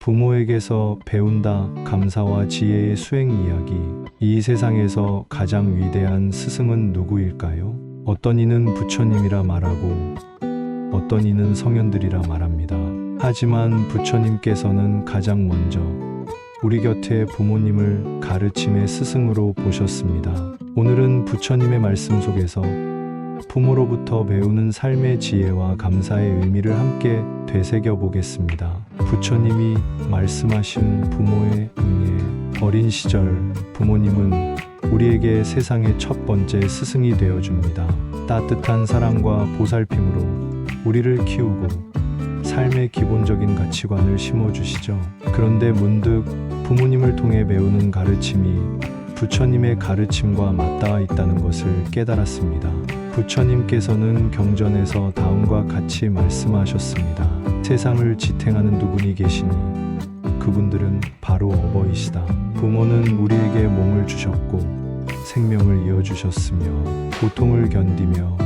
부모에게서 배운다 감사와 지혜의 수행 이야기. 이 세상에서 가장 위대한 스승은 누구일까요? 어떤 이는 부처님이라 말하고 어떤 이는 성현들이라 말합니다. 하지만 부처님께서는 가장 먼저 우리 곁에 부모님을 가르침의 스승으로 보셨습니다. 오늘은 부처님의 말씀 속에서 부모로부터 배우는 삶의 지혜와 감사의 의미를 함께 되새겨 보겠습니다. 부처님이 말씀하신 부모의 은혜. 어린 시절 부모님은 우리에게 세상의 첫 번째 스승이 되어 줍니다. 따뜻한 사랑과 보살핌으로 우리를 키우고 삶의 기본적인 가치관을 심어 주시죠. 그런데 문득 부모님을 통해 배우는 가르침이 부처님의 가르침과 맞닿아 있다는 것을 깨달았습니다. 부처님께서는 경전에서 다음과 같이 말씀하셨습니다. 세상을 지탱하는 두 분이 계시니 그분들은 바로 어버이시다. 부모는 우리에게 몸을 주셨고 생명을 이어주셨으며 고통을 견디며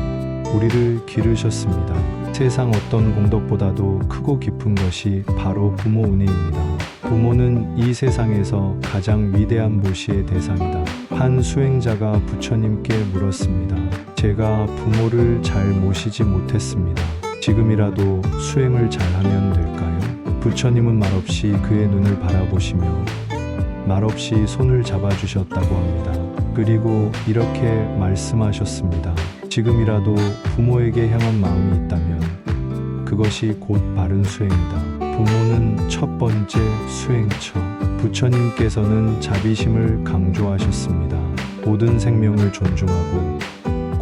우리를 기르셨습니다. 세상 어떤 공덕보다도 크고 깊은 것이 바로 부모 은혜입니다. 부모는 이 세상에서 가장 위대한 모시의 대상이다. 한 수행자가 부처님께 물었습니다. 제가 부모를 잘 모시지 못했습니다. 지금이라도 수행을 잘하면 될까요? 부처님은 말없이 그의 눈을 바라보시며 말없이 손을 잡아주셨다고 합니다. 그리고 이렇게 말씀하셨습니다. 지금이라도 부모에게 향한 마음이 있다면 그것이 곧 바른 수행이다. 부모는 첫 번째 수행처. 부처님께서는 자비심을 강조하셨습니다. 모든 생명을 존중하고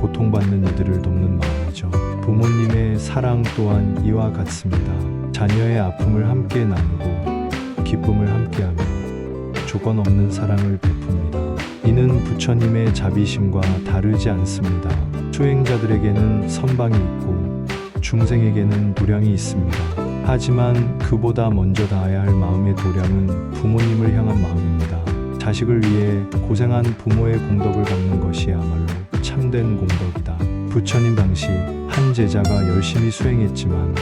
고통받는 이들을 돕는 마음이죠. 부모님의 사랑 또한 이와 같습니다. 자녀의 아픔을 함께 나누고 기쁨을 함께하며 조건 없는 사랑을 베풉니다. 이는 부처님의 자비심과 다르지 않습니다. 수행자들에게는 선방이 있고 중생에게는 도량이 있습니다. 하지만 그보다 먼저 닿아야 할 마음의 도량은 부모님을 향한 마음입니다. 자식을 위해 고생한 부모의 공덕을 갚는 것이야말로 참된 공덕이다. 부처님 당시 한 제자가 열심히 수행했지만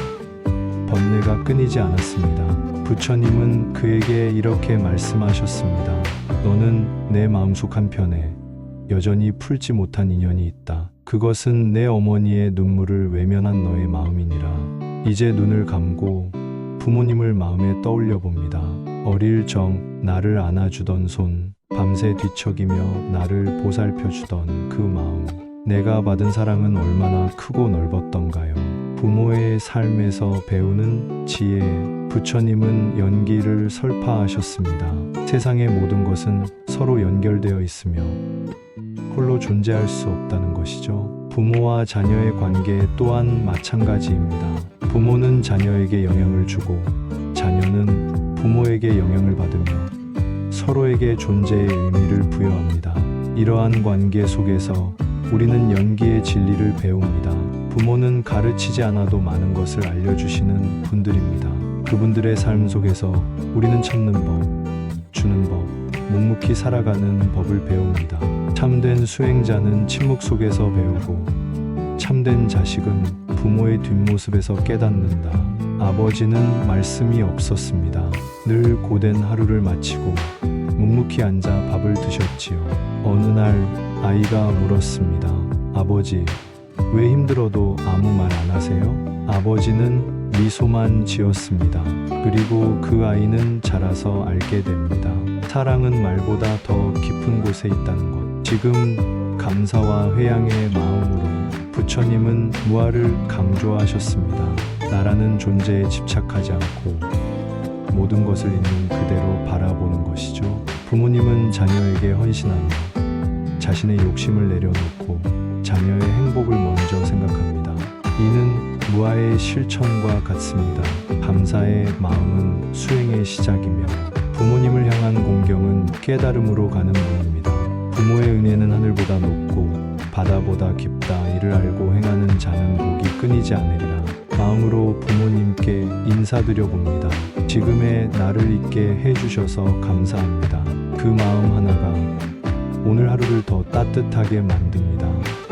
번뇌가 끊이지 않았습니다. 부처님은 그에게 이렇게 말씀하셨습니다. 너는 내 마음속 한편에 여전히 풀지 못한 인연이 있다. 그것은 내 어머니의 눈물을 외면한 너의 마음이니라. 이제 눈을 감고 부모님을 마음에 떠올려 봅니다. 어릴 적 나를 안아주던 손, 밤새 뒤척이며 나를 보살펴 주던 그 마음. 내가 받은 사랑은 얼마나 크고 넓었던가요? 부모의 삶에서 배우는 지혜. 부처님은 연기를 설파하셨습니다. 세상의 모든 것은 서로 연결되어 있으며 홀로 존재할 수 없다는 것이죠. 부모와 자녀의 관계 또한 마찬가지입니다. 부모는 자녀에게 영향을 주고 자녀는 부모에게 영향을 받으며 서로에게 존재의 의미를 부여합니다. 이러한 관계 속에서 우리는 연기의 진리를 배웁니다. 부모는 가르치지 않아도 많은 것을 알려주시는 분들입니다. 그분들의 삶 속에서 우리는 참는 법, 주는 법, 묵묵히 살아가는 법을 배웁니다. 참된 수행자는 침묵 속에서 배우고 참된 자식은 부모의 뒷모습에서 깨닫는다. 아버지는 말씀이 없었습니다. 늘 고된 하루를 마치고 묵묵히 앉아 밥을 드셨지요. 어느 날 아이가 물었습니다. 아버지, 왜 힘들어도 아무 말 안 하세요? 아버지는 미소만 지었습니다. 그리고 그 아이는 자라서 알게 됩니다. 사랑은 말보다 더 깊은 곳에 있다는 것. 지금 감사와 회양의 마음으로 부처님은 무아를 강조하셨습니다. 나라는 존재에 집착하지 않고 모든 것을 있는 그대로 바라보는 것이죠. 부모님은 자녀에게 헌신하며 자신의 욕심을 내려놓고 자녀의 행복을 먼저 생각합니다. 이는 무아의 실천과 같습니다. 감사의 마음은 수행의 시작이며 부모님을 향한 공경은 깨달음으로 가는 문입니다. 부모의 은혜는 하늘보다 높고 바다보다 깊다 이를 알고 행하는 자는 복이 끊이지 않으리라. 마음으로 부모님께 인사드려 봅니다. 지금의 나를 있게 해주셔서 감사합니다. 그 마음 하나가 오늘 하루를 더 따뜻하게 만듭니다.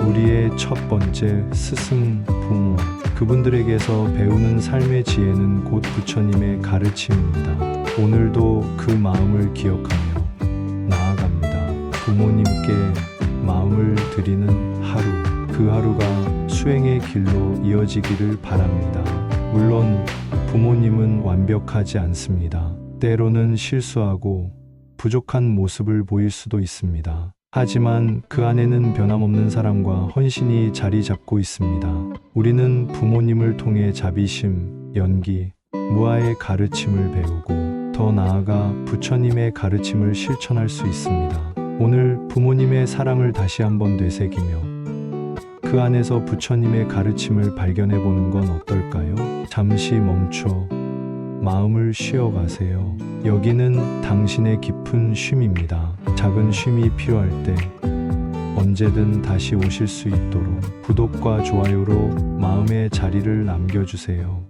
우리의 첫 번째 스승 부모 그분들에게서 배우는 삶의 지혜는 곧 부처님의 가르침입니다. 오늘도 그 마음을 기억하며 나아갑니다. 부모님께 마음을 드리는 하루, 그 하루가 수행의 길로 이어지기를 바랍니다. 물론 부모님은 완벽하지 않습니다. 때로는 실수하고 부족한 모습을 보일 수도 있습니다. 하지만 그 안에는 변함없는 사랑과 헌신이 자리 잡고 있습니다. 우리는 부모님을 통해 자비심, 연기, 무아의 가르침을 배우고 더 나아가 부처님의 가르침을 실천할 수 있습니다. 오늘 부모님의 사랑을 다시 한번 되새기며 그 안에서 부처님의 가르침을 발견해 보는 건 어떨까요? 잠시 멈춰 마음을 쉬어가세요. 여기는 당신의 깊은 쉼입니다. 작은 쉼이 필요할 때 언제든 다시 오실 수 있도록 구독과 좋아요로 마음의 자리를 남겨주세요.